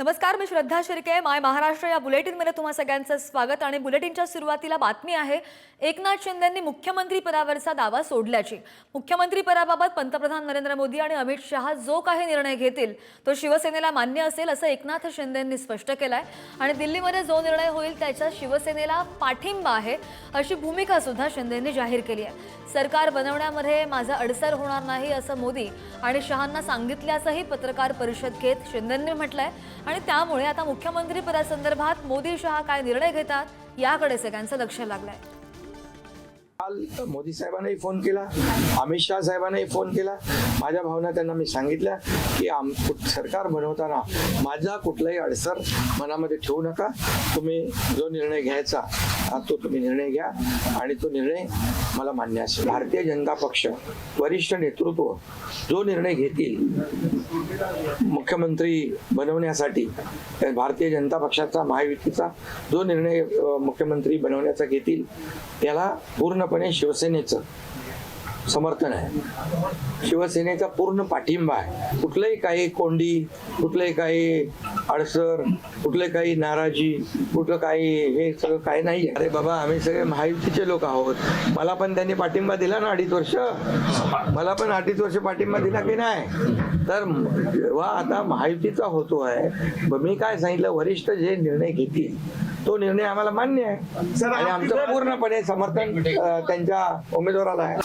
नमस्कार मी श्रद्धा शिर्के. माय महाराष्ट्र या बुलेटिनमध्ये तुम्हा सगळ्यांचं स्वागत आणि बुलेटिनच्या सुरुवातीला बातमी आहे एकनाथ शिंदेंनी मुख्यमंत्री पदावरचा दावा सोडल्याची. मुख्यमंत्री पदाबाबत पंतप्रधान नरेंद्र मोदी आणि अमित शहा जो काही निर्णय घेतील तो शिवसेनेला मान्य असेल असं एकनाथ शिंदेंनी स्पष्ट केलंय. आणि दिल्लीमध्ये जो निर्णय होईल त्याच्या शिवसेनेला पाठिंबा आहे अशी भूमिका सुद्धा शिंदेंनी जाहीर केली आहे. सरकार बनवण्यामध्ये माझा अडसर होणार नाही असं मोदी आणि शहांना सांगितल्याचंही पत्रकार परिषद घेत शिंदेंनी म्हटलंय. आणि त्यामुळे आता मुख्यमंत्री पदासंदर्भात मोदी शहा काय निर्णय घेतात याकडे सगळ्यांचं लक्ष लागलंय. काल मोदी साहेबांनाही फोन केला अमित शहा साहेबांनाही फोन केला. माझ्या भावना त्यांना मी सांगितल्या की आम सरकार बनवताना माझा कुठलाही अडसर मनामध्ये ठेवू नका. तुम्ही जो निर्णय घ्यायचा तो तुम्ही निर्णय घ्या. आणि तो निर्णय मला मान्य असेल. भारतीय जनता पक्ष वरिष्ठ नेतृत्व जो निर्णय घेतील मुख्यमंत्री बनवण्यासाठी त्या भारतीय जनता पक्षाचा महायुतीचा जो निर्णय मुख्यमंत्री बनवण्याचा घेतील त्याला पूर्णपणे शिवसेनेचं समर्थन आहे. शिवसेनेचा पूर्ण पाठिंबा आहे. कुठलंही काही कोंडी कुठलंही काही अडसर कुठले काही नाराजी कुठलं काही हे सगळं काही नाही. अरे बाबा आम्ही सगळे महायुतीचे लोक आहोत. मला पण त्यांनी पाठिंबा दिला ना अडीच वर्ष. मला पण अडीच वर्ष पाठिंबा दिला की नाही? तर जेव्हा आता महायुतीचा होतो आहे मी काय सांगितलं? वरिष्ठ जे निर्णय घेतील तो निर्णय आम्हाला मान्य आहे. आणि आमचं पूर्णपणे समर्थन त्यांच्या उमेदवाराला आहे.